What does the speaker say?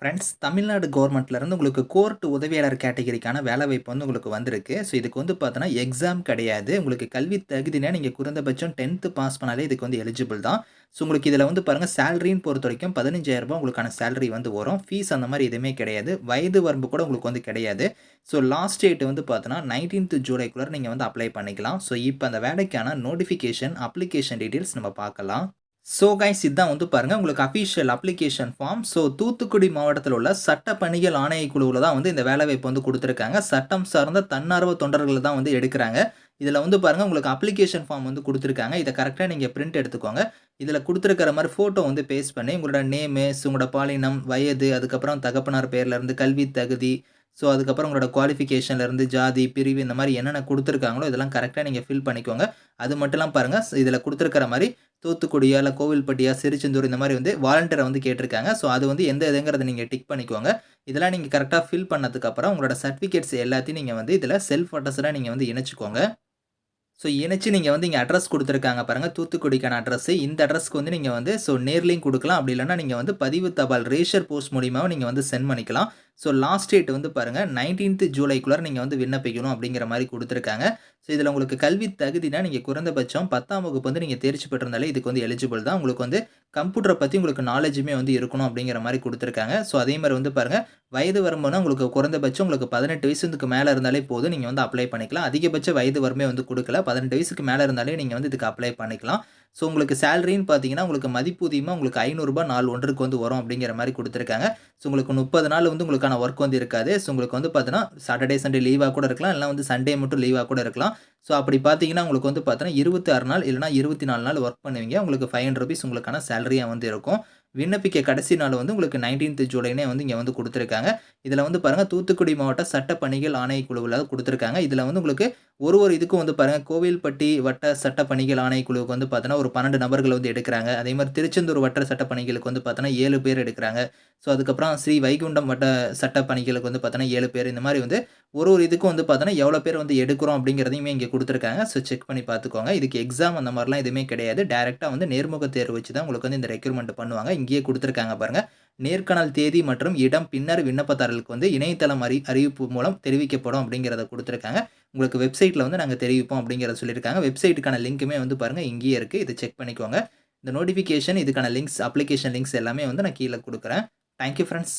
Friends Tamil Nadu கவர்மெண்ட்லேருந்து உங்களுக்கு court உதவியாளர் கேட்டகரிக்கான வேலைவாய்ப்பு வந்து உங்களுக்கு வந்திருக்கு. ஸோ இதுக்கு வந்து பார்த்தோன்னா எக்ஸாம் கிடையாது. உங்களுக்கு கல்வி தகுதினா நீங்கள் குறைந்தபட்சம் டென்த்து பாஸ் பண்ணாலே இதுக்கு வந்து எலிஜிபிள் தான். ஸோ உங்களுக்கு இதில் வந்து பாருங்கள் சேலரின்னு பொறுத்த வரைக்கும் பதினஞ்சாயிரரூபா உங்களுக்கான சேலரி வந்து வரும். ஃபீஸ் அந்த மாதிரி எதுவுமே கிடையாது. வயது வரம்பு கூட உங்களுக்கு வந்து கிடையாது. ஸோ லாஸ்ட் டேட் வந்து பார்த்தோன்னா நைன்டீன்த் ஜூலைக்குள்ளே நீங்கள் வந்து அப்ளை பண்ணிக்கலாம். ஸோ இப்போ அந்த வேலைக்கான நோட்டிஃபிகேஷன் அப்ளிகேஷன் டீட்டெயில்ஸ் நம்ம பார்க்கலாம். ஸோ கைஸ் இதுதான் வந்து பாருங்கள் உங்களுக்கு official application form so Thoothukudi மாவட்டத்தில் உள்ள சட்ட பணிகள் ஆணையக்குழுவில் தான் வந்து இந்த வேலைவாய்ப்பு வந்து கொடுத்துருக்காங்க. சட்டம் சார்ந்த தன்னார்வ தொண்டர்கள் தான் வந்து எடுக்கிறாங்க. இதில் வந்து பாருங்கள் உங்களுக்கு அப்ளிகேஷன் ஃபார்ம் வந்து கொடுத்துருக்காங்க. இதை கரெக்டாக நீங்கள் பிரிண்ட் எடுத்துக்கோங்க. இதில் கொடுத்துருக்கிற மாதிரி ஃபோட்டோ வந்து பேஸ்ட் பண்ணி உங்களோட நேமு உங்களோட பாலினம் வயது அதுக்கப்புறம் தகப்பனார் பேர்லேருந்து கல்வி தகுதி ஸோ அதுக்கப்புறம் உங்களோட குவாலிஃபிகேஷன்லேருந்து ஜாதி பிரிவு இந்த மாதிரி என்னென்ன கொடுத்துருக்காங்களோ இதெல்லாம் கரெக்டாக நீங்கள் ஃபில் பண்ணிக்கோங்க. அது மட்டும்லாம் பாருங்கள் இதில் கொடுத்துருக்கிற மாதிரி தூத்துக்குடியா இல்லை கோவில்பட்டியா சிறுச்செந்தூர் இந்த மாதிரி வந்து வாலண்டியரை வந்து கேட்டிருக்காங்க. ஸோ அது வந்து எந்த இதுங்கிறத நீங்கள் டிக் பண்ணிக்கோங்க. இதெல்லாம் நீங்கள் கரெக்டாக ஃபில் பண்ணதுக்கப்புறம் உங்களோட சர்டிஃபிகேட்ஸ் எல்லாத்தையும் நீங்கள் வந்து இதில் செல்ஃப் அட்ரஸாக நீங்கள் வந்து இணைச்சிக்கோங்க. ஸோ இணைச்சு நீங்கள் வந்து இங்கே அட்ரஸ் கொடுத்துருக்காங்க பாருங்கள் தூத்துக்குடிக்கான அட்ரஸ் இந்த அட்ரஸ்க்கு வந்து நீங்கள் வந்து ஸோ நேர்லையும் கொடுக்கலாம். அப்படி இல்லைன்னா நீங்கள் வந்து பதிவு தபால் ரேஷர் போஸ்ட் மூலியமாகவும் நீங்கள் வந்து சென்ட் பண்ணிக்கலாம். ஸோ லாஸ்ட் டேட் வந்து பாருங்கள் நைன்டீன்த் ஜூலைக்குள்ளே நீங்கள் வந்து விண்ணப்பிக்கணும் அப்படிங்கிற மாதிரி கொடுத்துருக்காங்க. ஸோ இதில் உங்களுக்கு கல்வி தகுதினா நீங்கள் குறைந்தபட்சம் பத்தாம் வகுப்பு வந்து நீங்கள் தேர்ச்சி பெற்றிருந்தாலே இதுக்கு வந்து எலிஜிபிள் தான். உங்களுக்கு வந்து கம்ப்யூட்டரை பற்றி உங்களுக்கு நாலேஜுமே வந்து இருக்கணும் அப்படிங்கிற மாதிரி கொடுத்துருக்காங்க. ஸோ அதே மாதிரி வந்து பாருங்கள் வயது வரம்புனா உங்களுக்கு குறைந்தபட்சம் உங்களுக்கு பதினெட்டு வயசுக்கு மேலே இருந்தாலே போதும். நீங்கள் வந்து அப்ளை பண்ணிக்கலாம். அதிகபட்ச வயது வரம்பே வந்து கொடுக்கல. பதினெட்டு வயசுக்கு மேலே இருந்தாலே நீங்கள் வந்து இதுக்கு அப்ளை பண்ணிக்கலாம். ஸோ உங்களுக்கு சேலரின்னு பார்த்தீங்கன்னா உங்களுக்கு மதிப்பூதியமாக உங்களுக்கு ஐநூறுரூபா நாலு ஒன்றுக்கு வந்து வரும் அப்படிங்கிற மாதிரி கொடுத்துருக்காங்க. ஸோ உங்களுக்கு முப்பது நாள் வந்து உங்களுக்கான ஒர்க் வந்து இருக்காது. ஸோ உங்களுக்கு வந்து பார்த்தீங்கன்னா சாட்டர்டே சண்டே லீவாக கூட இருக்கலாம். இல்லை வந்து சண்டே மட்டும் லீவாக கூட இருக்கலாம். ஸோ அப்படி பார்த்தீங்கன்னா உங்களுக்கு வந்து பார்த்தீங்கன்னா இருபத்தி ஆறு நாள் இல்லைனா இருபத்தி நாலு நாள் ஒர்க் பண்ணுவீங்க. உங்களுக்கு ஃபைவ் ஹண்ட்ரட் ருபீஸ் உங்களுக்கான சேலரியாக வந்து இருக்கும். விண்ணப்பிக்க கடைசி நாள் வந்து உங்களுக்கு நைன்டீன்த் ஜூலைனே வந்து இங்கே வந்து கொடுத்துருக்காங்க. இதில் வந்து பாருங்கள் தூத்துக்குடி மாவட்ட சட்ட பணிகள் ஆணையக்குழுவில் கொடுத்துருக்காங்க. இதில் வந்து உங்களுக்கு ஒரு ஒரு இதுக்கும் வந்து பாருங்கள் கோவில்பட்டி வட்ட சட்ட பணிகள் ஆணையக்குழுவுக்கு வந்து பார்த்தோன்னா ஒரு பன்னெண்டு நபர்கள் வந்து எடுக்கிறாங்க. அதே மாதிரி திருச்செந்தூர் வட்ட சட்ட பணிகளுக்கு வந்து பார்த்தோன்னா ஏழு பேர் எடுக்கிறாங்க. ஸோ அதுக்கப்புறம் ஸ்ரீ வைகுண்டம் வட்ட சட்ட பணிகளுக்கு வந்து பார்த்தோன்னா ஏழு பேர். இந்த மாதிரி வந்து ஒரு ஒரு இதுக்கும் வந்து பார்த்தோன்னா எவ்வளோ பேர் வந்து எடுக்கிறோம் அப்படிங்கிறதையுமே இங்கே கொடுத்துருக்காங்க. ஸோ செக் பண்ணி பார்த்துக்கோங்க. இதுக்கு எக்ஸாம் அந்த மாதிரிலாம் எதுவுமே கிடையாது. டேரெக்டாக வந்து நேர்முக தேர்வு வச்சு தான் உங்களுக்கு வந்து இந்த ரெக்யூர்மெண்ட் பண்ணுவாங்க. இங்கேயே கொடுத்துருக்காங்க பாருங்கள் நேர்காணல் தேதி மற்றும் இடம் பின்னர் விண்ணப்பதாரர்களுக்கு வந்து இணையதளம் அறி அறிவிப்பு மூலம் தெரிவிக்கப்படும் அப்படிங்கிறத கொடுத்துருக்காங்க. உங்களுக்கு வெப்சைட்டில் வந்து நாங்கள் தெரிவிப்போம் அப்படிங்கிறத சொல்லியிருக்காங்க. வெப்சைட்டுக்கான லிங்க்குமே வந்து பாருங்கள் இங்கேயே இருக்குது இதை செக் பண்ணிக்கோங்க. இந்த நோட்டிஃபிகேஷன் இதுக்கான லிங்க்ஸ் அப்ளிகேஷன் லிங்க்ஸ் எல்லாமே வந்து நான் கீழே கொடுக்குறேன். Thank you friends